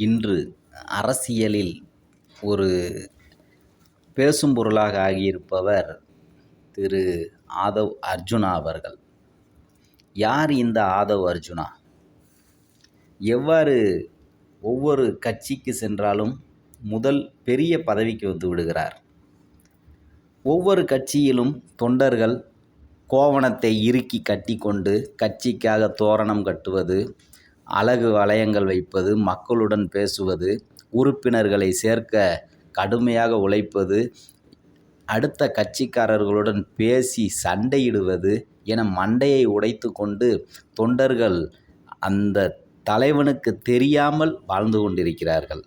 இன்று அரசியலில் ஒரு பேசும் பொருளாக ஆகியிருப்பவர் திரு ஆதவ் அர்ஜுனா அவர்கள். யார் இந்த ஆதவ் அர்ஜுனா? எவ்வாறு ஒவ்வொரு கட்சிக்கு சென்றாலும் முதல் பெரிய பதவிக்கு வந்து விடுகிறார். ஒவ்வொரு கட்சியிலும் தொண்டர்கள் கோவணத்தை இறுக்கி கட்டிக்கொண்டு கட்சிக்காக தோரணம் கட்டுவது அழகு வளையங்கள் வைப்பது மக்களுடன் பேசுவது உறுப்பினர்களை சேர்க்க கடுமையாக உழைப்பது அடுத்த கட்சிக்காரர்களுடன் பேசி சண்டையிடுவது என மண்டையை உடைத்து கொண்டு தொண்டர்கள் அந்த தலைவனுக்கு தெரியாமல் வாழ்ந்து கொண்டிருக்கிறார்கள்.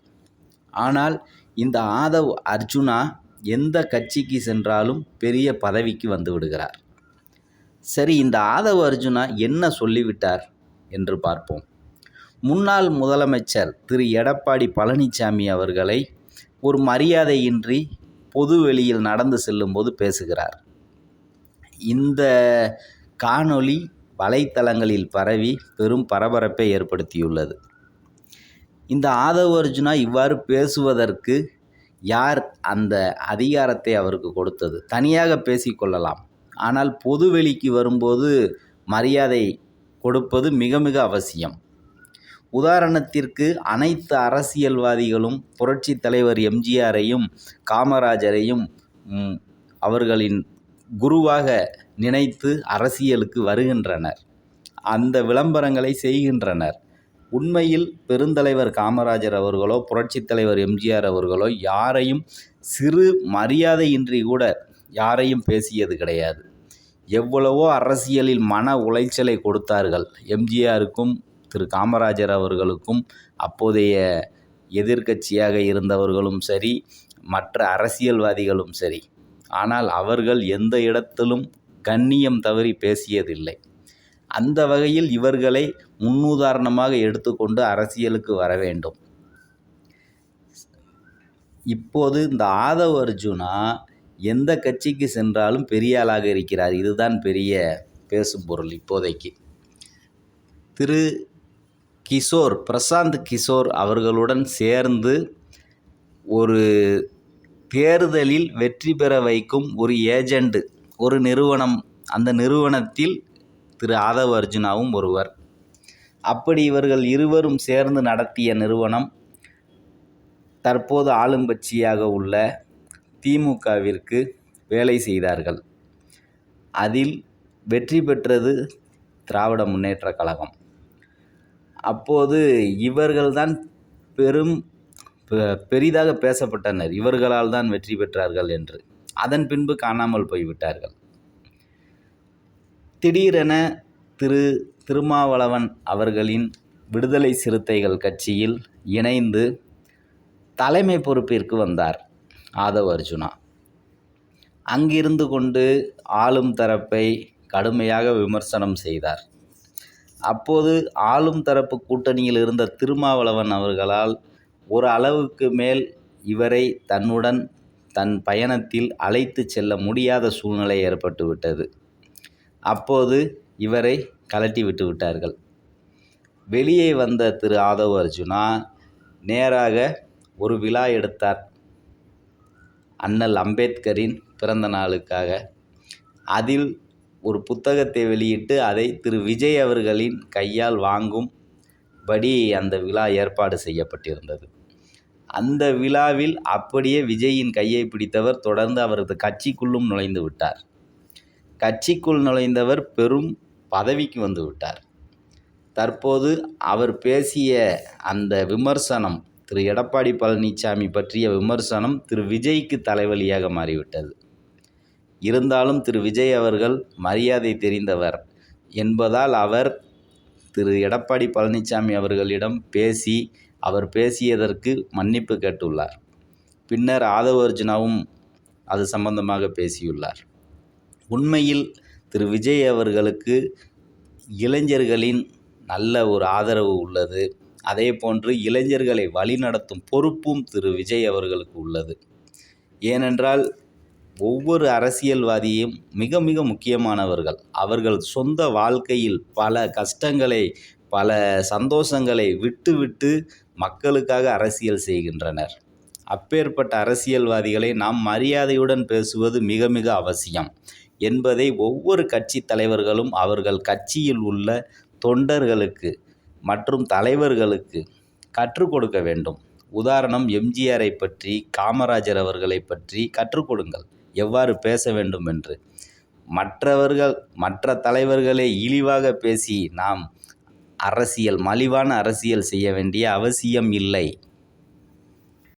ஆனால் இந்த ஆதவ் அர்ஜுனா எந்த கட்சிக்கு சென்றாலும் பெரிய பதவிக்கு வந்து விடுகிறார். சரி இந்த ஆதவ் அர்ஜுனா என்ன சொல்லிவிட்டார் என்று பார்ப்போம். முன்னாள் முதலமைச்சர் திரு. எடப்பாடி பழனிசாமி அவர்களை ஒரு மரியாதையின்றி பொது வெளியில் நடந்து செல்லும்போது பேசுகிறார். இந்த காணொளி வலைத்தளங்களில் பரவி பெரும் பரபரப்பை ஏற்படுத்தியுள்ளது. இந்த ஆதவ் அர்ஜுனா இவ்வாறு பேசுவதற்கு யார் அந்த அதிகாரத்தை அவருக்கு கொடுத்தது? தனியாக பேசிக்கொள்ளலாம் ஆனால் பொதுவெளிக்கு வரும்போது மரியாதை கொடுப்பது மிக மிக அவசியம். உதாரணத்திற்கு அனைத்து அரசியல்வாதிகளும் புரட்சி தலைவர் எம்ஜிஆரையும் காமராஜரையும் அவர்களின் குருவாக நினைத்து அரசியலுக்கு வருகின்றனர். அந்த விளம்பரங்களை செய்கின்றனர். உண்மையில் பெருந்தலைவர் காமராஜர் அவர்களோ புரட்சித் தலைவர் எம்ஜிஆர் அவர்களோ யாரையும் சிறு மரியாதையின்றி கூட யாரையும் பேசியது கிடையாது. எவ்வளவோ அரசியலில் மன உளைச்சலை கொடுத்தார்கள் எம்ஜிஆருக்கும் திரு காமராஜர் அவர்களுக்கும் அப்போதைய எதிர்க்கட்சியாக இருந்தவர்களும் சரி மற்ற அரசியல்வாதிகளும் சரி. ஆனால் அவர்கள் எந்த இடத்திலும் கண்ணியம் தவறி பேசியதில்லை. அந்த வகையில் இவர்களை முன்னுதாரணமாக எடுத்துக்கொண்டு அரசியலுக்கு வர வேண்டும். இப்போது இந்த ஆதவ் அர்ஜுனா எந்த கட்சிக்கு சென்றாலும் பெரிய ஆளாக இருக்கிறார். இதுதான் பெரிய பேசும் பொருள் இப்போதைக்கு. திரு கிஷோர் பிரசாந்த் கிஷோர் அவர்களுடன் சேர்ந்து ஒரு தேர்தலில் வெற்றி பெற வைக்கும் ஒரு ஏஜெண்ட் ஒரு நிறுவனம். அந்த நிறுவனத்தில் திரு ஆதவ் அர்ஜுனாவும் ஒருவர். அப்படி இவர்கள் இருவரும் சேர்ந்து நடத்திய நிறுவனம் தற்போது ஆளுங்கட்சியாக உள்ள திமுகவிற்கு வேலை செய்தார்கள். அதில் வெற்றி பெற்றது திராவிட முன்னேற்ற கழகம். அப்போது இவர்கள்தான் பெரும் பெரிதாக பேசப்பட்டனர். இவர்களால் தான் வெற்றி பெற்றார்கள் என்று. அதன் பின்பு காணாமல் போய்விட்டார்கள். திடீரென திரு திருமாவளவன் அவர்களின் விடுதலை சிறுத்தைகள் கட்சியில் இணைந்து தலைமை பொறுப்பிற்கு வந்தார் ஆதவ் அர்ஜுனா. அங்கிருந்து கொண்டு ஆளும் தரப்பை கடுமையாக விமர்சனம் செய்தார். அப்போது ஆளும் தரப்பு கூட்டணியில் இருந்த திருமாவளவன் அவர்களால் ஒரு அளவுக்கு மேல் இவரை தன்னுடன் தன் பயணத்தில் அழைத்து செல்ல முடியாத சூழ்நிலை ஏற்பட்டு விட்டது. அப்போது இவரை கலட்டி விட்டு விட்டார்கள். வெளியே வந்த திரு ஆதவ் அர்ஜுனா நேராக ஒரு விழா எடுத்தார். அண்ணல் அம்பேத்கரின் பிறந்த நாளுக்காக. அதில் ஒரு புத்தகத்தை வெளியிட்டு அதை திரு விஜய் அவர்களின் கையால் வாங்கும் படி அந்த விழா ஏற்பாடு செய்யப்பட்டிருந்தது. அந்த விழாவில் அப்படியே விஜயின் கையை பிடித்தவர் தொடர்ந்து அவரது கட்சிக்குள்ளும் நுழைந்து விட்டார். கட்சிக்குள் நுழைந்தவர் பெரும் பதவிக்கு வந்து விட்டார். தற்போது அவர் பேசிய அந்த விமர்சனம் திரு எடப்பாடி பழனிசாமி பற்றிய விமர்சனம் திரு விஜய்க்கு தலைவலியாக மாறிவிட்டது. இருந்தாலும் திரு விஜய் அவர்கள் மரியாதை தெரிந்தவர் என்பதால் அவர் திரு எடப்பாடி பழனிசாமி அவர்களிடம் பேசி அவர் பேசியதற்கு மன்னிப்பு கேட்டுள்ளார். பின்னர் ஆதவ அர்ஜுனாவும் அது சம்பந்தமாக பேசியுள்ளார். உண்மையில் திரு விஜய் அவர்களுக்கு இளைஞர்களின் நல்ல ஒரு ஆதரவு உள்ளது. அதே போன்று இளைஞர்களை வழிநடத்தும் பொறுப்பும் திரு விஜய் அவர்களுக்கு உள்ளது. ஏனென்றால் ஒவ்வொரு அரசியல்வாதியும் மிக மிக முக்கியமானவர்கள். அவர்கள் சொந்த வாழ்க்கையில் பல கஷ்டங்களை பல சந்தோஷங்களை விட்டு விட்டு மக்களுக்காக அரசியல் செய்கின்றனர். அப்பேற்பட்ட அரசியல்வாதிகளை நாம் மரியாதையுடன் பேசுவது மிக மிக அவசியம். என்பதை ஒவ்வொரு கட்சி தலைவர்களும் அவர்கள் கட்சியில் உள்ள தொண்டர்களுக்கு மற்றும் தலைவர்களுக்கு கற்றுக் கொடுக்க வேண்டும். உதாரணம் எம்ஜிஆரை பற்றி காமராஜர் அவர்களை பற்றி கற்றுக் கொடுங்கள். எவ்வாறு பேச வேண்டும் என்று. மற்றவர்கள் மற்ற தலைவர்களை இழிவாக பேசி நாம் அரசியல் மலிவான அரசியல் செய்ய வேண்டிய அவசியம் இல்லை.